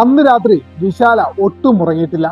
അന്ന് രാത്രി വിശാല ഒട്ടും ഉറങ്ങിയിട്ടില്ല.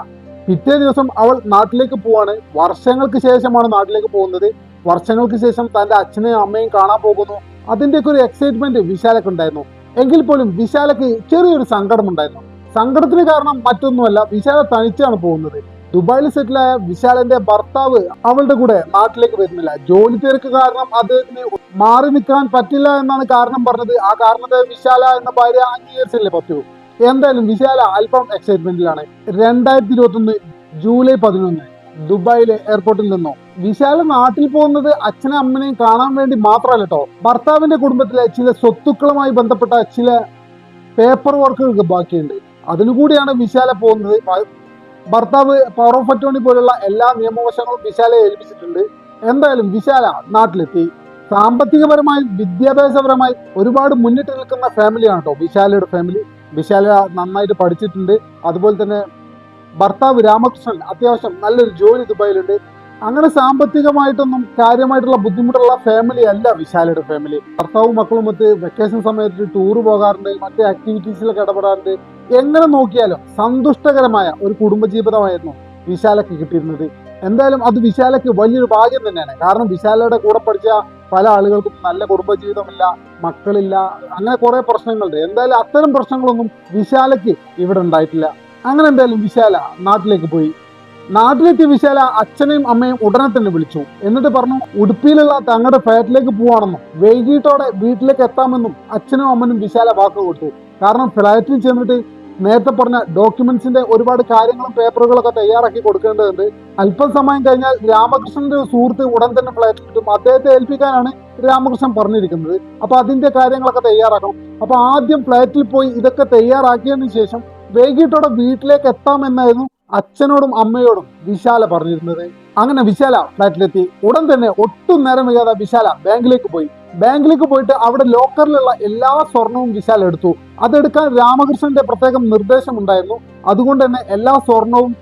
പിറ്റേ ദിവസം അവൾ നാട്ടിലേക്ക് പോവാണ്. വർഷങ്ങൾക്ക് ശേഷമാണ് നാട്ടിലേക്ക് പോകുന്നത്. വർഷങ്ങൾക്ക് ശേഷം തന്റെ അച്ഛനെയും അമ്മയും കാണാൻ പോകുന്നു. അതിന്റെയൊക്കെ ഒരു എക്സൈറ്റ്മെന്റ് വിശാലക്ക് ഉണ്ടായിരുന്നു. എങ്കിൽ പോലും വിശാലക്ക് ചെറിയൊരു സങ്കടം ഉണ്ടായിരുന്നു. സങ്കടത്തിന് കാരണം മറ്റൊന്നുമല്ല വിശാല തനിച്ചാണ് പോകുന്നത്. ദുബായിൽ സെറ്റിലായ വിശാലന്റെ ഭർത്താവ് അവളുടെ കൂടെ നാട്ടിലേക്ക് വരുന്നില്ല. ജോലി തിരക്ക് കാരണം അദ്ദേഹത്തിന് മാറി നിൽക്കാൻ പറ്റില്ല എന്നാണ് കാരണം പറഞ്ഞത്. ആ കാരണത്തെ വിശാല എന്ന ഭാര്യ അംഗീകരിച്ചല്ലേ പറ്റൂ. എന്തായാലും വിശാല അല്പം എക്സൈറ്റ്മെന്റിലാണ് രണ്ടായിരത്തി ഇരുപത്തി ഒന്ന് ജൂലൈ പതിനൊന്ന് ദുബായിലെ എയർപോർട്ടിൽ നിന്നോ. വിശാല നാട്ടിൽ പോകുന്നത് അച്ഛനും അമ്മനെയും കാണാൻ വേണ്ടി മാത്രമല്ല കേട്ടോ ഭർത്താവിന്റെ കുടുംബത്തിലെ ചില സ്വത്തുക്കളുമായി ബന്ധപ്പെട്ട ചില പേപ്പർ വർക്കുകൾ ബാക്കിയുണ്ട്. അതിനുകൂടിയാണ് വിശാല പോകുന്നത്. ഭർത്താവ് പവർ ഓഫ് അറ്റോണി പോലുള്ള എല്ലാ നിയമവശങ്ങളും വിശാലെ ഏൽപ്പിച്ചിട്ടുണ്ട്. എന്തായാലും വിശാല നാട്ടിലെത്തി. സാമ്പത്തികപരമായി വിദ്യാഭ്യാസപരമായി ഒരുപാട് മുന്നിട്ട് നിൽക്കുന്ന ഫാമിലിയാണ് കേട്ടോ വിശാലയുടെ ഫാമിലി വിശാല നന്നായിട്ട് പഠിച്ചിട്ടുണ്ട്. അതുപോലെ തന്നെ ഭർത്താവ് രാമകൃഷ്ണൻ അത്യാവശ്യം നല്ലൊരു ജോലി ദുബായിലുണ്ട്. അങ്ങനെ സാമ്പത്തികമായിട്ടൊന്നും കാര്യമായിട്ടുള്ള ബുദ്ധിമുട്ടുള്ള ഫാമിലി അല്ല വിശാലയുടെ ഫാമിലി ഭർത്താവും മക്കളും മറ്റ് വെക്കേഷൻ സമയത്ത് ടൂർ പോകാറുണ്ട് മറ്റ് ആക്ടിവിറ്റീസിലൊക്കെ ഇടപെടാറുണ്ട്. എങ്ങനെ നോക്കിയാലും സന്തുഷ്ടകരമായ ഒരു കുടുംബജീവിതമായിരുന്നു വിശാലയ്ക്ക് കിട്ടിയിരുന്നത്. എന്തായാലും അത് വിശാലയ്ക്ക് വലിയൊരു ഭാഗ്യം തന്നെയാണ്. കാരണം വിശാലയുടെ കൂടെ പഠിച്ച പല ആളുകൾക്കും നല്ല കുടുംബജീവിതമില്ല മക്കളില്ല അങ്ങനെ കുറെ പ്രശ്നങ്ങളുണ്ട്. എന്തായാലും അത്തരം പ്രശ്നങ്ങളൊന്നും വിശാലയ്ക്ക് ഇവിടെ ഉണ്ടായിട്ടില്ല. അങ്ങനെ എന്തായാലും വിശാല നാട്ടിലേക്ക് പോയി. നാട്ടിലെത്തിയ വിശാല അച്ഛനെയും അമ്മയും ഉടനെ തന്നെ വിളിച്ചു. എന്നിട്ട് പറഞ്ഞു ഉടുപ്പിയിലുള്ള തങ്ങളുടെ ഫ്ലാറ്റിലേക്ക് പോവാണെന്നും വൈകിട്ടോടെ വീട്ടിലേക്ക് എത്താമെന്നും അച്ഛനും അമ്മനും വിശാല വാക്ക് കൊടുത്തു കാരണം ഫ്ലാറ്റിൽ ചെന്നിട്ട് നേരത്തെ പറഞ്ഞ ഡോക്യുമെന്റ്സിന്റെ ഒരുപാട് കാര്യങ്ങളും പേപ്പറുകളൊക്കെ തയ്യാറാക്കി കൊടുക്കേണ്ടതുണ്ട്. അല്പം സമയം കഴിഞ്ഞാൽ രാമകൃഷ്ണന്റെ സുഹൃത്ത് ഉടൻ തന്നെ ഫ്ലാറ്റിൽ കിട്ടും. അദ്ദേഹത്തെ ഏൽപ്പിക്കാനാണ് രാമകൃഷ്ണൻ പറഞ്ഞിരിക്കുന്നത്. അപ്പൊ അതിന്റെ കാര്യങ്ങളൊക്കെ തയ്യാറാക്കണം. അപ്പൊ ആദ്യം ഫ്ലാറ്റിൽ പോയി ഇതൊക്കെ തയ്യാറാക്കിയതിനു ശേഷം വൈകിട്ടോടെ വീട്ടിലേക്ക് എത്താമെന്നായിരുന്നു അച്ഛനോടും അമ്മയോടും വിശാല പറഞ്ഞിരുന്നത്. അങ്ങനെ വിശാല ഫ്ലാറ്റിലെത്തി ഉടൻ തന്നെ ഒട്ടും നേരം വയ്യാതെ വിശാല ബാങ്കിലേക്ക് പോയി. ബാങ്കിലേക്ക് പോയിട്ട് അവിടെ ലോക്കറിലുള്ള എല്ലാ സ്വർണവും വിശാൽ എടുത്തു. അതെടുക്കാൻ രാമകൃഷ്ണന്റെ പ്രത്യേകം നിർദ്ദേശമുണ്ടായിരുന്നു. അതുകൊണ്ട് തന്നെ എല്ലാ സ്വർണവും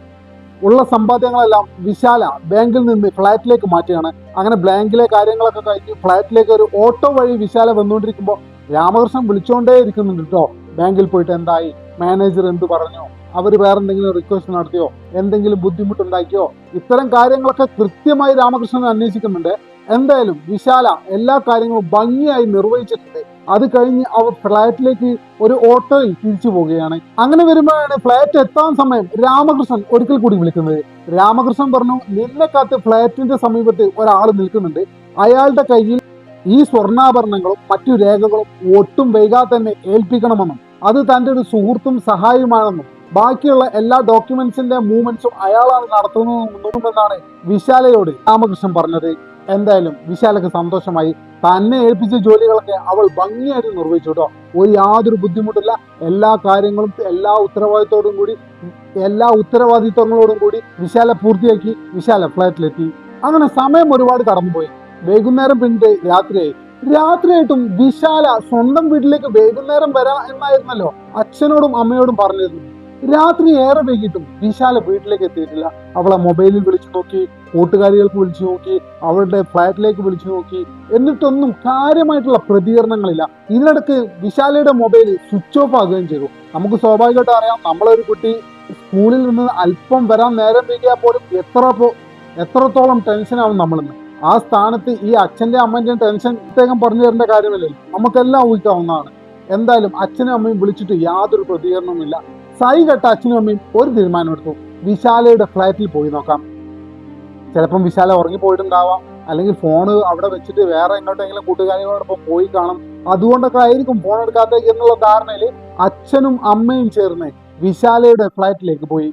ഉള്ള സമ്പാദ്യങ്ങളെല്ലാം വിശാല ബാങ്കിൽ നിന്ന് ഫ്ലാറ്റിലേക്ക് മാറ്റുകയാണ് അങ്ങനെ ബാങ്കിലെ കാര്യങ്ങളൊക്കെ കഴിഞ്ഞ് ഫ്ലാറ്റിലേക്ക് ഒരു ഓട്ടോ വഴി വിശാല വന്നുകൊണ്ടിരിക്കുമ്പോൾ രാമകൃഷ്ണൻ വിളിച്ചുകൊണ്ടേ ഇരിക്കുന്നുണ്ട് കേട്ടോ ബാങ്കിൽ പോയിട്ട് എന്തായി? മാനേജർ എന്ത് പറഞ്ഞു? അവർ വേറെ എന്തെങ്കിലും റിക്വസ്റ്റ് നടത്തിയോ? എന്തെങ്കിലും ബുദ്ധിമുട്ടുണ്ടാക്കിയോ? ഇത്തരം കാര്യങ്ങളൊക്കെ കൃത്യമായി രാമകൃഷ്ണൻ അന്വേഷിക്കുന്നുണ്ട്. എന്തായാലും വിശാല എല്ലാ കാര്യങ്ങളും ഭംഗിയായി നിർവഹിച്ചിട്ടുണ്ട്. അത് കഴിഞ്ഞ് അവർ ഫ്ലാറ്റിലേക്ക് ഒരു ഓട്ടോയിൽ തിരിച്ചു പോവുകയാണ്. അങ്ങനെ വരുമ്പോഴാണ് ഫ്ലാറ്റ് എത്താൻ സമയം രാമകൃഷ്ണൻ ഒരിക്കൽ കൂടി വിളിക്കുന്നത്. രാമകൃഷ്ണൻ പറഞ്ഞു നിന്നെ കാത്ത് ഫ്ലാറ്റിന്റെ സമീപത്ത് ഒരാൾ നിൽക്കുന്നുണ്ട്. അയാളുടെ കയ്യിൽ ഈ സ്വർണാഭരണങ്ങളും മറ്റു രേഖകളും ഒട്ടും വൈകാതെ തന്നെ ഏൽപ്പിക്കണമെന്നും അത് തന്റെ ഒരു സുഹൃത്തും സഹായിയുമാണെന്നും ബാക്കിയുള്ള എല്ലാ ഡോക്യുമെന്റ്സിന്റെ മൂവ്മെന്റ്സും അയാളാണ് നടത്തുന്നതെന്നാണ് വിശാലയോട് രാമകൃഷ്ണൻ പറഞ്ഞത്. എന്തായാലും വിശാലക്ക് സന്തോഷമായി. തന്നെ ഏൽപ്പിച്ച ജോലികളൊക്കെ അവൾ ഭംഗിയായിട്ട് നിർവഹിച്ചു കേട്ടോ. ഒരു യാതൊരു ബുദ്ധിമുട്ടില്ല. എല്ലാ കാര്യങ്ങളും എല്ലാ ഉത്തരവാദിത്തോടും കൂടി എല്ലാ ഉത്തരവാദിത്തങ്ങളോടും കൂടി വിശാല പൂർത്തിയാക്കി വിശാല ഫ്ലാറ്റിലെത്തി. അങ്ങനെ സമയം ഒരുപാട് കടന്നുപോയി. വൈകുന്നേരം പിന്നീട് രാത്രിയായി. രാത്രിയായിട്ടും വിശാല സ്വന്തം വീട്ടിലേക്ക് വൈകുന്നേരം വരാം എന്നായിരുന്നല്ലോ. അച്ഛനോടും അമ്മയോടും പറഞ്ഞിരുന്നു. രാത്രി ഏറെ വൈകിട്ടും വിശാല വീട്ടിലേക്ക് എത്തിയിട്ടില്ല. അവളെ മൊബൈലിൽ വിളിച്ചു നോക്കി കൂട്ടുകാരികൾക്ക് വിളിച്ചു നോക്കി അവളുടെ ഫ്ലാറ്റിലേക്ക് വിളിച്ചു നോക്കി. എന്നിട്ടൊന്നും കാര്യമായിട്ടുള്ള പ്രതികരണങ്ങളില്ല. ഇതിനിടക്ക് വിശാലയുടെ മൊബൈൽ സ്വിച്ച് ഓഫ് ആകുകയും ചെയ്തു. നമുക്ക് സ്വാഭാവികമായിട്ട് അറിയാം നമ്മളൊരു കുട്ടി സ്കൂളിൽ നിന്ന് അല്പം വരാൻ നേരം വൈകിയാൽ പോലും എത്ര എത്രത്തോളം ടെൻഷനാവും നമ്മളിന്ന്. ആ സ്ഥാനത്ത് ഈ അച്ഛന്റെ അമ്മന്റെയും ടെൻഷൻ പ്രത്യേകം പറഞ്ഞു തരേണ്ട കാര്യമില്ലല്ലോ. നമുക്കെല്ലാം ഊഹിക്കാവുന്നതാണ്. എന്തായാലും അച്ഛനും അമ്മയും വിളിച്ചിട്ട് യാതൊരു പ്രതികരണവുമില്ല. സൈ കേട്ട അച്ഛനും അമ്മയും ഒരു തീരുമാനമെടുത്തു. വിശാലയുടെ ഫ്ലാറ്റിൽ പോയി നോക്കാം. ചിലപ്പം വിശാല ഉറങ്ങിപ്പോയിട്ടുണ്ടാവാം. അല്ലെങ്കിൽ ഫോൺ അവിടെ വെച്ചിട്ട് വേറെ എങ്ങോട്ടെങ്കിലും കൂട്ടുകാരികളോടൊപ്പം പോയി കാണും. അതുകൊണ്ടൊക്കെ ആയിരിക്കും ഫോൺ എടുക്കാത്ത എന്നുള്ള ധാരണയിൽ അച്ഛനും അമ്മയും ചേർന്ന് വിശാലയുടെ ഫ്ലാറ്റിലേക്ക് പോയി.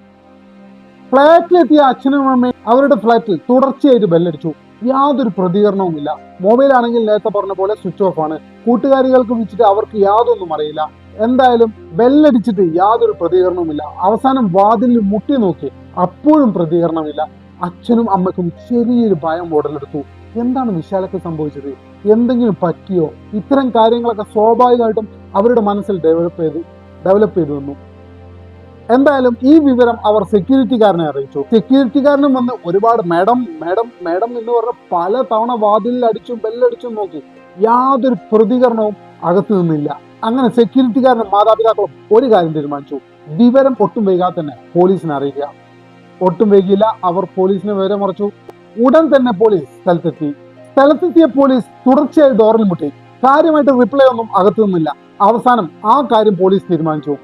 ഫ്ലാറ്റിലെത്തിയ അച്ഛനും അമ്മയും അവരുടെ ഫ്ലാറ്റിൽ തുടർച്ചയായിട്ട് ബെല്ലടിച്ചു. യാതൊരു പ്രതികരണവുമില്ല. മൊബൈൽ ആണെങ്കിൽ നേരത്തെ പറഞ്ഞ പോലെ സ്വിച്ച് ഓഫ് ആണ്. കൂട്ടുകാരികൾക്ക് വിളിച്ചിട്ട് അവർക്ക് യാതൊന്നും അറിയില്ല. എന്തായാലും ബെല്ലടിച്ചിട്ട് യാതൊരു പ്രതികരണവുമില്ല. അവസാനം വാതിലിൽ മുട്ടി നോക്കി. അപ്പോഴും പ്രതികരണമില്ല. അച്ഛനും അമ്മയ്ക്കും ചെറിയൊരു ഭയം ഉടലെടുത്തു. എന്താണ് വിശാലക്ക് സംഭവിച്ചത്? എന്തെങ്കിലും പറ്റിയോ? ഇത്തരം കാര്യങ്ങളൊക്കെ സ്വാഭാവികമായിട്ടും അവരുടെ മനസ്സിൽ ഡെവലപ്പ് ചെയ്ത് ഡെവലപ്പ് ചെയ്തു വന്നു എന്തായാലും ഈ വിവരം അവർ സെക്യൂരിറ്റിക്കാരനെ അറിയിച്ചു. സെക്യൂരിറ്റിക്കാരനും വന്ന് ഒരുപാട് മാഡം മാഡം മാഡം എന്ന് പറഞ്ഞ പല തവണ വാതിലിൽ അടിച്ചും ബെല്ലടിച്ചും നോക്കി. യാതൊരു പ്രതികരണവും അകത്തു നിന്നില്ല. അങ്ങനെ സെക്യൂരിറ്റിക്കാരനും മാതാപിതാക്കളും ഒരു കാര്യം തീരുമാനിച്ചു. വിവരം ഒട്ടും വൈകാതെ തന്നെ പോലീസിനെ അറിയിക്കുക. ഒട്ടും വൈകിയില്ല അവർ പോലീസിനെ വിവരം മറച്ചു ഉടൻ തന്നെ പോലീസ് സ്ഥലത്തെത്തി. സ്ഥലത്തെത്തിയ പോലീസ് തുടർച്ചയായി ഡോറിൽ മുട്ടി. കാര്യമായിട്ട് റിപ്ലൈ ഒന്നും അകത്തു നിന്നില്ല. അവസാനം ആ കാര്യം പോലീസ് തീരുമാനിച്ചു.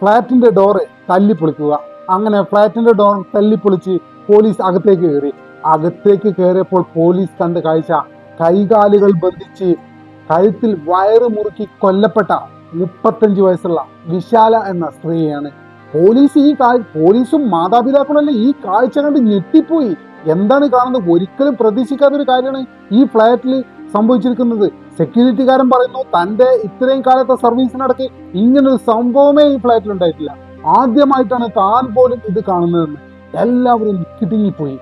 ഫ്ളാറ്റിന്റെ ഡോറ് തല്ലിപ്പൊളിക്കുക. അങ്ങനെ ഫ്ലാറ്റിന്റെ ഡോർ തല്ലിപ്പൊളിച്ച് പോലീസ് അകത്തേക്ക് കയറി. അകത്തേക്ക് കയറിയപ്പോൾ പോലീസ് കണ്ട കാഴ്ച കൈകാലുകൾ ബന്ധിച്ച് കഴുത്തിൽ വയറ് മുറുക്കി കൊല്ലപ്പെട്ട മുപ്പത്തഞ്ച് വയസ്സുള്ള വിശാല എന്ന സ്ത്രീയാണ്. പോലീസ് ഈ കാഴ്ച പോലീസും മാതാപിതാക്കളല്ലേ ഈ കാഴ്ച കണ്ട് ഞെട്ടിപ്പോയി. എന്താണ് കാണുന്നത്? ഒരിക്കലും പ്രതീക്ഷിക്കാത്ത ഒരു കാര്യമാണ് ഈ ഫ്ലാറ്റിൽ സംഭവിച്ചിരിക്കുന്നത്. സെക്യൂരിറ്റിക്കാരൻ പറയുന്നു തന്റെ ഇത്രയും കാലത്തെ സർവീസിനിടയ്ക്ക് ഇങ്ങനൊരു സംഭവമേ ഈ ഫ്ലാറ്റിൽ ഉണ്ടായിട്ടില്ല ആദ്യമായിട്ടാണ് താൻ പോലും ഇത് കാണുന്നതെന്ന്. എല്ലാവരും കിടുങ്ങിപ്പോയി.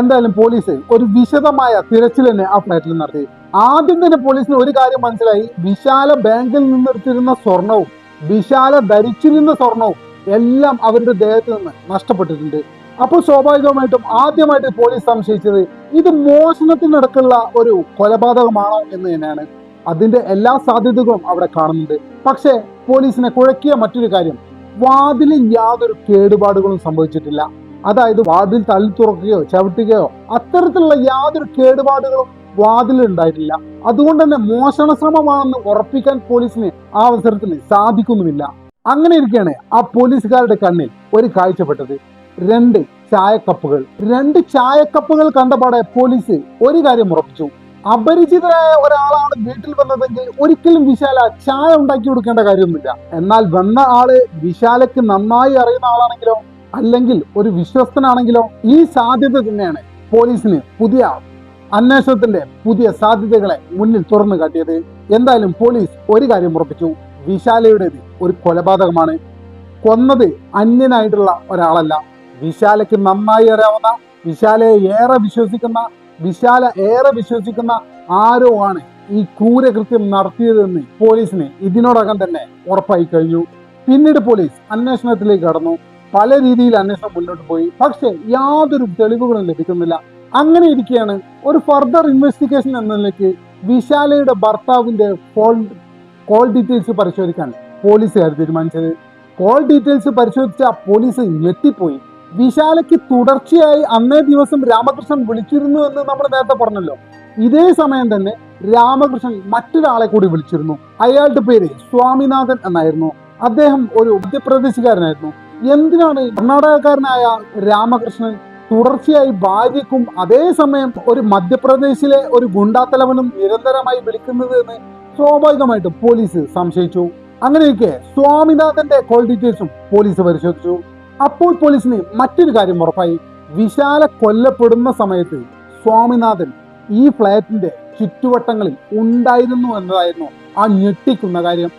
എന്തായാലും പോലീസ് ഒരു വിശദമായ തിരച്ചിൽ തന്നെ ആ ഫ്ലാറ്റിൽ നടത്തി. ആദ്യം തന്നെ പോലീസിന് ഒരു കാര്യം മനസ്സിലായി. വിശാല ബാങ്കിൽ നിന്നെടുത്തിരുന്ന സ്വർണവും വിശാല ധരിച്ചിരുന്ന സ്വർണവും എല്ലാം അവരുടെ ദേഹത്ത് നിന്ന് നഷ്ടപ്പെട്ടിട്ടുണ്ട്. അപ്പോൾ സ്വാഭാവികമായിട്ടും ആദ്യമായിട്ട് പോലീസ് സംശയിച്ചത് ഇത് മോഷണത്തിനടക്കുള്ള ഒരു കൊലപാതകമാണോ എന്ന് തന്നെയാണ്. അതിന്റെ എല്ലാ സാധ്യതകളും അവിടെ കാണുന്നുണ്ട്. പക്ഷേ പോലീസിനെ കുഴക്കിയ മറ്റൊരു കാര്യം വാതിലിൽ യാതൊരു കേടുപാടുകളും സംഭവിച്ചിട്ടില്ല. അതായത് വാതിൽ തള്ളി തുറക്കുകയോ ചവിട്ടുകയോ അത്തരത്തിലുള്ള യാതൊരു കേടുപാടുകളും വാതിലിൽ ഉണ്ടായിട്ടില്ല അതുകൊണ്ട് തന്നെ മോഷണ ശ്രമമാണെന്ന് ഉറപ്പിക്കാൻ പോലീസിന് ആ അവസരത്തിൽ സാധിക്കുന്നുമില്ല. അങ്ങനെ ഇരിക്കുകയാണ് ആ പോലീസുകാരുടെ കണ്ണിൽ ഒരു കാഴ്ചപ്പെട്ടത്. രണ്ട് ചായക്കപ്പുകൾ. രണ്ട് ചായക്കപ്പുകൾ കണ്ടപാടെ പോലീസ് ഒരു കാര്യം ഉറപ്പിച്ചു. അപരിചിതരായ ഒരാളാണ് വീട്ടിൽ വന്നതെങ്കിൽ ഒരിക്കലും വിശാല ചായ ഉണ്ടാക്കി കൊടുക്കേണ്ട കാര്യമൊന്നുമില്ല. എന്നാൽ വന്ന ആൾ വിശാലയ്ക്ക് നന്നായി അറിയുന്ന ആളാണെങ്കിലോ അല്ലെങ്കിൽ ഒരു വിശ്വസ്തനാണെങ്കിലോ ഈ സാധ്യത തന്നെയാണ് പോലീസിന് പുതിയ അന്വേഷണത്തിന്റെ പുതിയ സാധ്യതകളെ മുന്നിൽ തുറന്നു കാട്ടിയത് എന്തായാലും പോലീസ് ഒരു കാര്യം ഉറപ്പിച്ചു. വിശാലയുടേത് ഒരു കൊലപാതകമാണ്. കൊന്നത് അന്യനായിട്ടുള്ള ഒരാളല്ല. വിശാലയ്ക്ക് നന്നായി അറിയാവുന്ന വിശാലയെ ഏറെ വിശ്വസിക്കുന്ന വിശാല ഏറെ വിശ്വസിക്കുന്ന ആരോ ആണ് ഈ ക്രൂരകൃത്യം നടത്തിയതെന്ന് പോലീസിന് ഇതിനോടകം തന്നെ ഉറപ്പായി കഴിഞ്ഞു. പിന്നീട് പോലീസ് അന്വേഷണത്തിലേക്ക് കടന്നു. പല രീതിയിൽ അന്വേഷണം മുന്നോട്ട് പോയി. പക്ഷേ യാതൊരു തെളിവുകളും ലഭിക്കുന്നില്ല. അങ്ങനെ ഇരിക്കുകയാണ്. ഒരു ഫർദർ ഇൻവെസ്റ്റിഗേഷൻ എന്ന നിലയ്ക്ക് വിശാലയുടെ ഭർത്താവിന്റെ കോൾ കോൾ ഡീറ്റെയിൽസ് പരിശോധിക്കാൻ പോലീസുകാർ തീരുമാനിച്ചത്. കോൾ ഡീറ്റെയിൽസ് പരിശോധിച്ച പോലീസ് എത്തിപ്പോയി വിശാലയ്ക്ക് തുടർച്ചയായി അന്നേ ദിവസം രാമകൃഷ്ണൻ വിളിച്ചിരുന്നു എന്ന് നമ്മൾ നേരത്തെ പറഞ്ഞല്ലോ. ഇതേ സമയം തന്നെ രാമകൃഷ്ണൻ മറ്റൊരാളെ കൂടി വിളിച്ചിരുന്നു. അയാളുടെ പേര് സ്വാമിനാഥൻ എന്നായിരുന്നു. അദ്ദേഹം ഒരു മധ്യപ്രദേശുകാരനായിരുന്നു. എന്തിനാണ് കർണാടകക്കാരനായ രാമകൃഷ്ണൻ തുടർച്ചയായി ഭാര്യയ്ക്കും അതേസമയം ഒരു മധ്യപ്രദേശിലെ ഒരു ഗുണ്ടാത്തലവനും നിരന്തരമായി വിളിക്കുന്നത് എന്ന് സ്വാഭാവികമായിട്ടും പോലീസ് സംശയിച്ചു. അങ്ങനെയൊക്കെ സ്വാമിനാഥന്റെ കോൾ ഡീറ്റെയിൽസും പോലീസ് പരിശോധിച്ചു. അപ്പോൾ പോലീസിന് മറ്റൊരു കാര്യം ഉറപ്പായി. വിശാല കൊല്ലപ്പെടുന്ന സമയത്ത് സ്വാമിനാഥൻ ഈ ഫ്ലാറ്റിന്റെ ചുറ്റുവട്ടങ്ങളിൽ ഉണ്ടായിരുന്നു എന്നതായിരുന്നു ആ ഞെട്ടിക്കുന്ന കാര്യം.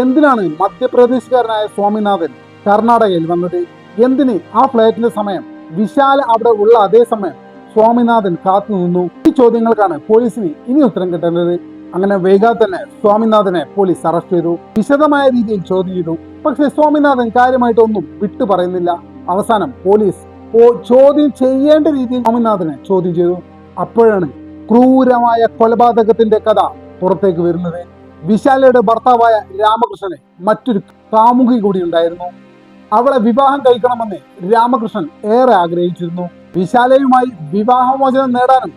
എന്തിനാണ് മധ്യപ്രദേശുകാരനായ സ്വാമിനാഥൻ കർണാടകയിൽ വന്നത്? എന്തിന് ആ ഫ്ലാറ്റിന്റെ സമയം വിശാല അവിടെ ഉള്ള അതേസമയം സ്വാമിനാഥൻ കാത്തു നിന്നു. ഈ ചോദ്യങ്ങൾക്കാണ് പോലീസിന് ഇനി ഉത്തരം കിട്ടേണ്ടത്. അങ്ങനെ വൈകാതെ തന്നെ സ്വാമിനാഥനെ പോലീസ് അറസ്റ്റ് ചെയ്തു. വിശദമായ രീതിയിൽ ചോദ്യം ചെയ്തു. പക്ഷേ സ്വാമിനാഥൻ കാര്യമായിട്ടൊന്നും വിട്ടു പറയുന്നില്ല. അവസാനം പോലീസ് ചോദ്യം ചെയ്യേണ്ട രീതിയിൽ സ്വാമിനാഥനെ ചോദ്യം ചെയ്തു. അപ്പോഴാണ് ക്രൂരമായ കൊലപാതകത്തിന്റെ കഥ പുറത്തേക്ക് വരുന്നത്. വിശാലയുടെ ഭർത്താവായ രാമകൃഷ്ണന് മറ്റൊരു കാമുകി കൂടി ഉണ്ടായിരുന്നു. അവളെ വിവാഹം കഴിക്കണമെന്ന് രാമകൃഷ്ണൻ ഏറെ ആഗ്രഹിച്ചിരുന്നു. വിശാലയുമായി വിവാഹമോചനം നേടാനും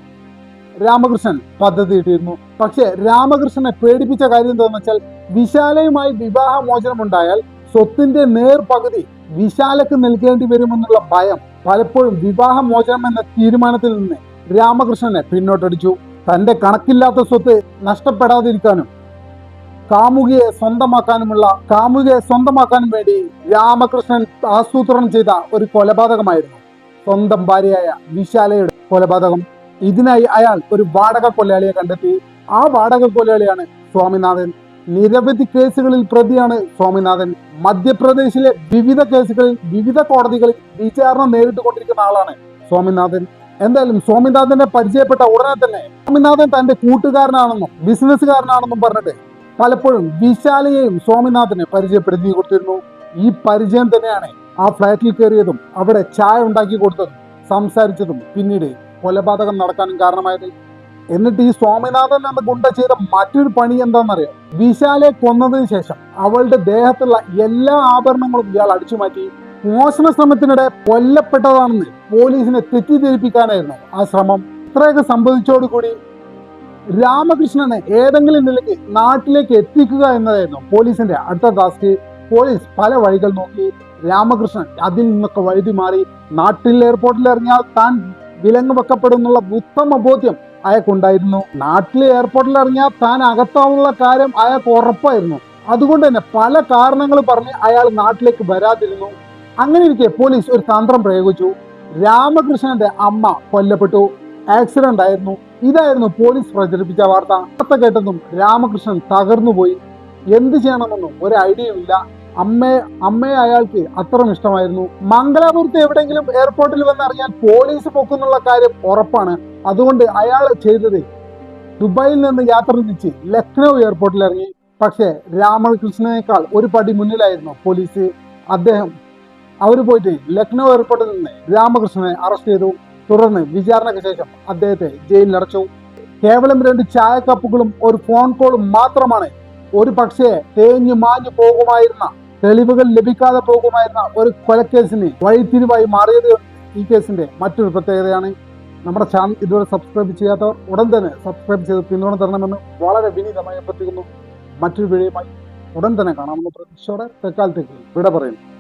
രാമകൃഷ്ണൻ പദ്ധതിയിട്ടിരുന്നു പക്ഷേ രാമകൃഷ്ണനെ പേടിപ്പിച്ച കാര്യം എന്താണെന്ന് വെച്ചാൽ വിശാലയുമായി വിവാഹമോചനം ഉണ്ടായാൽ സ്വത്തിന്റെ നേർ പകുതി വിശാലക്ക് നൽകേണ്ടി വരുമെന്നുള്ള ഭയം പലപ്പോഴും വിവാഹമോചനം എന്ന തീരുമാനത്തിൽ നിന്ന് രാമകൃഷ്ണനെ പിന്നോട്ടടിച്ചു. തന്റെ കണക്കില്ലാത്ത സ്വത്ത് നഷ്ടപ്പെടാതിരിക്കാനും കാമുകിയെ സ്വന്തമാക്കാനുമുള്ള കാമുകിയെ സ്വന്തമാക്കാനും വേണ്ടി രാമകൃഷ്ണൻ ആസൂത്രണം ചെയ്ത ഒരു കൊലപാതകമായിരുന്നു. സ്വന്തം ഭാര്യയായ വിശാലയുടെ കൊലപാതകം. ഇതിനായി അയാൾ ഒരു വാടക കൊലയാളിയെ കണ്ടെത്തി. ആ വാടക കൊലയാളിയാണ് സ്വാമിനാഥൻ. നിരവധി കേസുകളിൽ പ്രതിയാണ് സ്വാമിനാഥൻ. മധ്യപ്രദേശിലെ വിവിധ കേസുകളിൽ വിവിധ കോടതികളിൽ വിചാരണ നേരിട്ട് കൊണ്ടിരിക്കുന്ന ആളാണ് സ്വാമിനാഥൻ. എന്തായാലും സ്വാമിനാഥനെ പരിചയപ്പെട്ട ഉടനെ തന്നെ സ്വാമിനാഥൻ തന്റെ കൂട്ടുകാരനാണെന്നും ബിസിനസ്സുകാരനാണെന്നും പറഞ്ഞിട്ട് പലപ്പോഴും വിശാലയെയും സ്വാമിനാഥനെ പരിചയപ്പെടുത്തി കൊടുത്തിരുന്നു. ഈ പരിചയം തന്നെയാണ് ആ ഫ്ലാറ്റിൽ കയറിയതും അവിടെ ചായ ഉണ്ടാക്കി കൊടുത്തതും സംസാരിച്ചതും പിന്നീട് കൊലപാതകം നടക്കാനും കാരണമായത്. എന്നിട്ട് ഈ സ്വാമിനാഥൻ എന്ന ഗുണ്ട ചെയ്ത മറ്റൊരു പണി എന്താണെന്നറിയാം? വിശാലെ കൊന്നതിന് ശേഷം അവളുടെ ദേഹത്തുള്ള എല്ലാ ആഭരണങ്ങളും ഇയാൾ അടിച്ചു മാറ്റി മോഷണ ശ്രമത്തിനിടെ കൊല്ലപ്പെട്ടതാണെന്ന് പോലീസിനെ തെറ്റിദ്ധരിപ്പിക്കാനായിരുന്നു ആ ശ്രമം. ഇത്രയൊക്കെ സംഭവിച്ചോടുകൂടി രാമകൃഷ്ണനെ ഏതെങ്കിലും നിലയ്ക്ക് നാട്ടിലേക്ക് എത്തിക്കുക എന്നതായിരുന്നു പോലീസിന്റെ അടുത്ത ടാസ്ക് പോലീസ് പല വഴികൾ നോക്കി. രാമകൃഷ്ണൻ അതിൽ നിന്നൊക്കെ വഴുതി മാറി നാട്ടിൽ എയർപോർട്ടിൽ ഇറങ്ങിയാൽ താൻ വിലങ്ങ് വെക്കപ്പെടുന്നുള്ള ഉത്തമ ബോധ്യം അയാൾക്കുണ്ടായിരുന്നു. നാട്ടിലെ എയർപോർട്ടിൽ ഇറങ്ങിയാൽ താൻ അകത്താവുള്ള കാര്യം അയാൾക്ക് ഉറപ്പായിരുന്നു. അതുകൊണ്ട് തന്നെ പല കാരണങ്ങൾ പറഞ്ഞ് അയാൾ നാട്ടിലേക്ക് വരാതിരുന്നു. അങ്ങനെ ഇരിക്കെ പോലീസ് ഒരു തന്ത്രം പ്രയോഗിച്ചു. രാമകൃഷ്ണന്റെ അമ്മ കൊല്ലപ്പെട്ടു. ആക്സിഡന്റ് ആയിരുന്നു. ഇതായിരുന്നു പോലീസ് പ്രചരിപ്പിച്ച വാർത്ത. വാർത്ത കേട്ടതും രാമകൃഷ്ണൻ തകർന്നുപോയി എന്ത് ചെയ്യണമെന്നും ഒരു ഐഡിയയും ഇല്ല. അമ്മയെ അമ്മയെ അയാൾക്ക് അത്രയും ഇഷ്ടമായിരുന്നു. മംഗലാപുരത്ത് എവിടെയെങ്കിലും എയർപോർട്ടിൽ വന്നറിയാൻ പോലീസ് പൊക്കുന്നുള്ള കാര്യം ഉറപ്പാണ്. അതുകൊണ്ട് അയാൾ ചെയ്തത് ദുബായിൽ നിന്ന് യാത്ര തിരിച്ച് ലക്നൗ എയർപോർട്ടിൽ ഇറങ്ങി. പക്ഷേ രാമകൃഷ്ണനേക്കാൾ ഒരു പടി മുന്നിലായിരുന്നു പോലീസ്. അദ്ദേഹം അവർ പോയിട്ട് ലക്നൗ എയർപോർട്ടിൽ നിന്ന് രാമകൃഷ്ണനെ അറസ്റ്റ് ചെയ്തു. തുടർന്ന് വിചാരണയ്ക്ക് ശേഷം അദ്ദേഹത്തെ ജയിലിൽ അടച്ചു. കേവലം രണ്ട് ചായ കപ്പുകളും ഒരു ഫോൺ കോളും മാത്രമാണ്. ഒരു പക്ഷേ തേഞ്ഞു മാഞ്ഞു പോകുമായിരുന്ന തെളിവുകൾ ലഭിക്കാതെ പോകുമായിരുന്ന ഒരു കൊലക്കേസിന് വഴിത്തിരിവായി മാറിയത് ഈ കേസിന്റെ മറ്റൊരു പ്രത്യേകതയാണ്. നമ്മുടെ ചാനൽ ഇതുവരെ സബ്സ്ക്രൈബ് ചെയ്യാത്തവർ ഉടൻ തന്നെ സബ്സ്ക്രൈബ് ചെയ്ത് പിന്തുണ തരണമെന്ന് വളരെ വിനീതമായി അഭ്യർത്ഥിക്കുന്നു. മറ്റൊരു വീഡിയോയുമായി ഉടൻ തന്നെ കാണാമെന്ന് പ്രതീക്ഷയോടെ തൽക്കാലത്തേക്ക് വിട പറയുന്നു.